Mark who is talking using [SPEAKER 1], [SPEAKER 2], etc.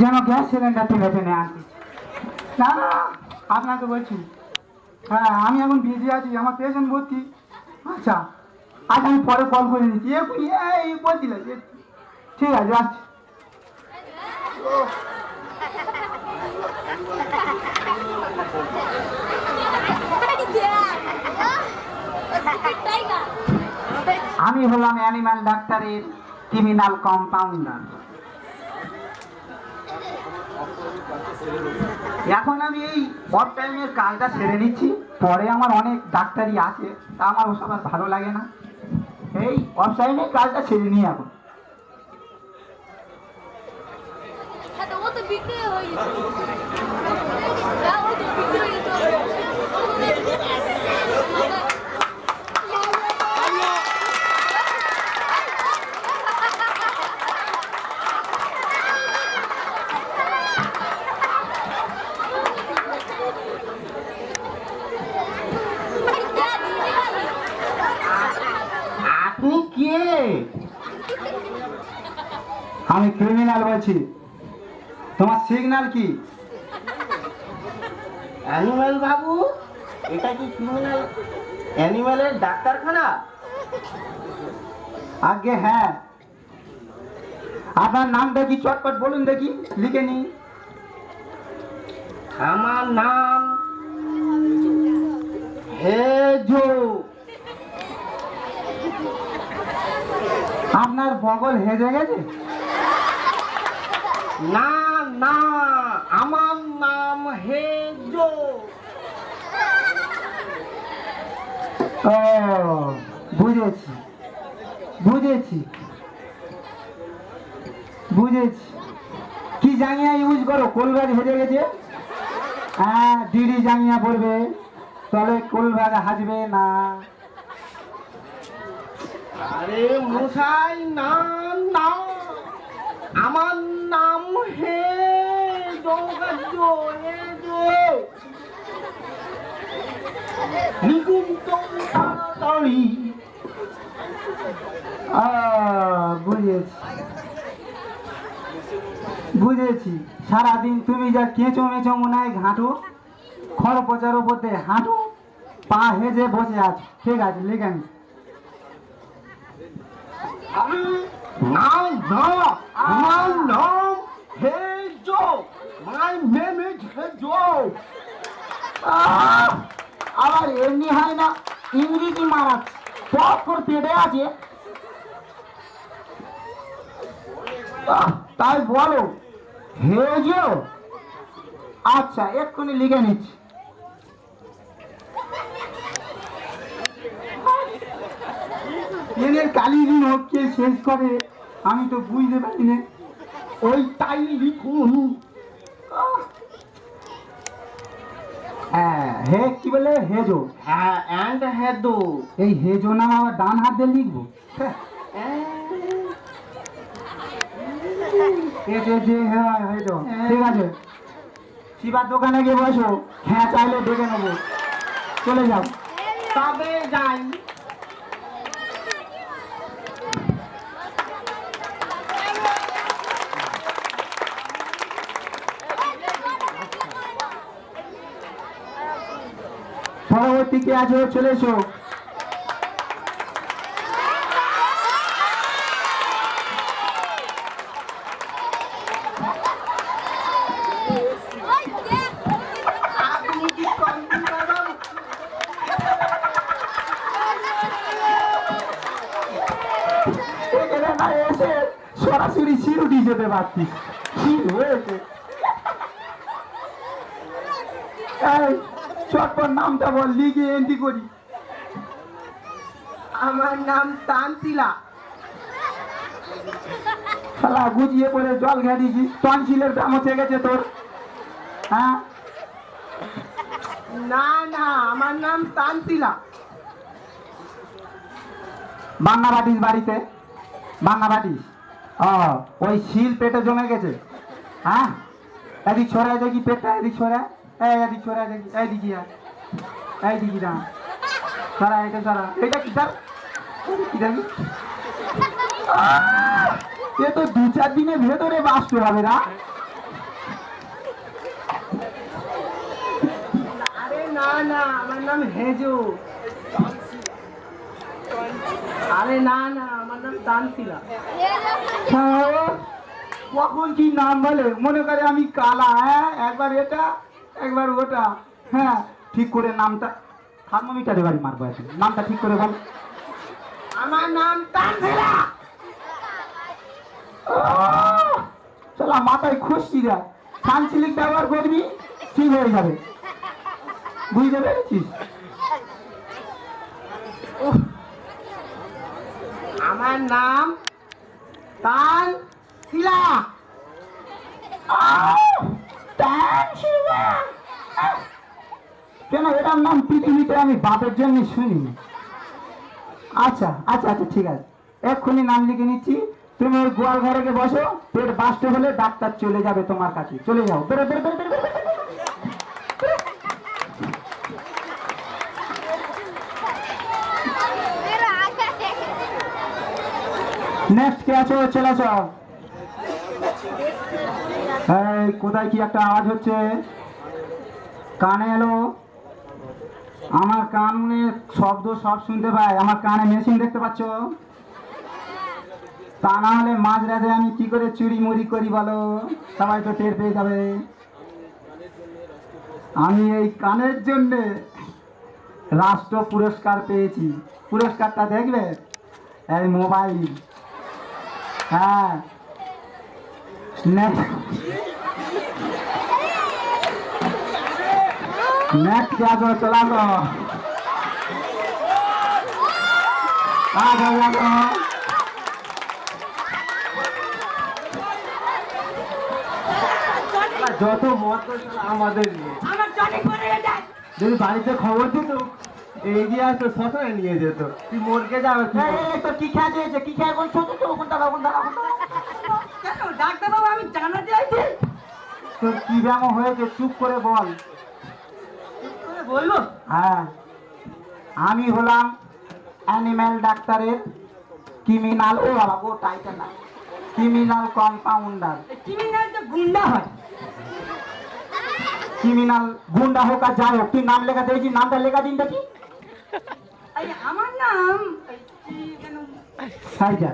[SPEAKER 1] যেন gas cylinder টেনে টেনে আনছি না না আপনাকে বলছি হ্যাঁ আমি এখন বিজি আছি আমার পেশেন্ট ভর্তি। আচ্ছা আচ্ছা আমি পরে কল করে নিচ্ছি। এক্ষুনি এই বলছিল ঠিক আছে রাখছি। আমি হলাম অ্যানিম্যাল ডাক্তারের ক্রিমিনাল কম্পাউন্ডার এখন আমি এই অফ টাইমের কাজটা সেরে নিচ্ছি। পরে আমার অনেক ডাক্তারি আছে তা আমার ওসব আর ভালো লাগে না। এই অফ টাইমের কাজটা সেরে নিই এখন।
[SPEAKER 2] বিক্রি হয়ে গেছে। হ্যাঁ, ও তো বিক্রি হয়ে গেছে
[SPEAKER 1] আপনি কে আমি ক্রিমিনাল বলছি। তোমার সিগন্যাল কি?
[SPEAKER 3] অ্যানিম্যাল বাবু এটা কি ক্রিমিনাল অ্যানিম্যালের ডাক্তারখানা?
[SPEAKER 1] আগে হ্যাঁ। আপনার নামটা কি চটপট বলুন দেখি লিখে নি
[SPEAKER 3] আমার নাম হেজো।
[SPEAKER 1] আপনার বগল হেজে গেছে?
[SPEAKER 3] না না আমার নাম হেজো
[SPEAKER 1] ও বুঝেছি বুঝেছি বুঝেছি। কি জাঙ্গিয়া ইউজ করো? কোলবাজ হেজে গেছে? হ্যাঁ ডিডি জাঙ্গিয়া পড়বে তবে কোলবাজ হাজবে না।
[SPEAKER 3] আরে মশাই না না আমার নাম তাড়াতাড়ি
[SPEAKER 1] বুঝেছি। বুঝেছি। সারাদিন তুমি যা কেঁচো মেচো মনে হয় ঘাঁটো, খড় পচার উপর দিয়ে হাঁটো, পা হেজে বসে আছো। ঠিক আছে, লিখে নি
[SPEAKER 3] নাম না আমার নাম হেজো মাই নেম ইজ হেজো
[SPEAKER 1] আহ, আবার এমনি হয় না ইংরেজি মারাচ্ছে পপ করে পেটে আছে। তাই বলো। হেজো আচ্ছা এক্ষুনি লিখে নিচ্ছি। পেনের কালি দিন হচ্ছে শেষ করে। আমি তো বুঝতে পারি না।
[SPEAKER 3] ওই তাই লিখুন।
[SPEAKER 1] হ্যাঁ হে কি বলে? হেজো।
[SPEAKER 3] হ্যাঁ অ্যান্ড হেদো
[SPEAKER 1] এই হেজো নাম আবার ডান হাত দিয়ে লিখব। হ্যাঁ, ঠিক আছে। শিবার দোকানে গিয়ে বসো। হ্যাঁ চাইলে ডেকে নেব। চলে যাও।
[SPEAKER 3] তবে যাই।
[SPEAKER 1] পরবর্তী কে আছে ও চলে এসো। সরাসরি শিরুটি যেতে পারতি কি হয়েছে। চটপট নামটা বল লিগে এন্ট্রি করি।
[SPEAKER 3] আমার নাম তানসিলা।
[SPEAKER 1] শালা গুজিয়ে পরে জল ঘাটিছি টনসিলের দাম হচ্ছে গেছে তোর। হ্যাঁ?
[SPEAKER 3] না না আমার নাম তানসিলা।
[SPEAKER 1] বান্না বাড়িতে বান্না ও ওই শিল পেটে জমে গেছে। হ্যাঁ? এদিক ছড়ায় দেখি পেটটা এদিক ছড়ায় দু চার দিনের ভেতরে বাঁচতে হবে না।
[SPEAKER 3] আরে না না আমার নাম হেজো। আরে না না আমার নাম তানসিলা।
[SPEAKER 1] হ্যাঁ, কখন কি নাম বলে? মনে করে আমি কালা হ্যাঁ? একবার এটা একবার ওটা হ্যাঁ ঠিক করে নামটা থার্মোমিটারে বাড়ি মারবো এখন। নামটা ঠিক করে বল।
[SPEAKER 3] আমার নাম তানশিলা
[SPEAKER 1] আহ! শালা মাথায় খুশি দেয় সানসিলিক ব্যবহার করবি ঠিক হয়ে যাবে। বুঝতে পেরেছিস?
[SPEAKER 3] আমার নাম তানশিলা
[SPEAKER 1] কেন এটার নাম পৃথিবীতে আমি বাপের জন্য শুনি আচ্ছা আচ্ছা আচ্ছা ঠিক আছে এক্ষুনি নাম লিখে নিচ্ছি তুমি ওই গোয়াল ঘরে গিয়ে বসো পেট বাঁচতে হলে ডাক্তার চলে যাবে তোমার কাছে চলে যাও বেরো বেরো বেরো বেরো নেক্সট কে আছো চলে আসো কোথায় কি একটা আওয়াজ হচ্ছে কানে এলো আমার কানে শব্দ সব শুনতে পাই আমার কানে মেশিন দেখতে পাচ্ছ? তা না হলে মাঝ রাতে আমি কি করে চুরি মুড়ি করি বলো? সবাই তো টের পেয়ে যাবে। আমি এই কানের জন্যে রাষ্ট্র পুরস্কার পেয়েছি। পুরস্কারটা দেখবে? এই মোবাইল হ্যাঁ। যত মত আমাদের যদি বাড়িতে খবর দিত এগিয়ে আসতো সতরে নিয়ে যেত। তুই মরকে যাবে কি খেয়া কি খেয়া
[SPEAKER 3] বলছো? আমি চাইছি
[SPEAKER 1] তোর কি ব্যামো হয়েছে? চুপ করে বল।
[SPEAKER 3] বলব
[SPEAKER 1] হ্যাঁ। আমি হলাম অ্যানিম্যাল ডাক্তারের ক্রিমিনাল ও বাবা ও টাইটেল না ক্রিমিনাল কম্পাউন্ডার।
[SPEAKER 3] ক্রিমিনাল তো গুন্ডা হয়।
[SPEAKER 1] ক্রিমিনাল গুন্ডা হোক আর যাই হোক তুই নাম লেখা দিয়েছি নামটা লেখা দিন দেখি
[SPEAKER 3] আমার নাম? এই, কি যেন
[SPEAKER 1] সাইজা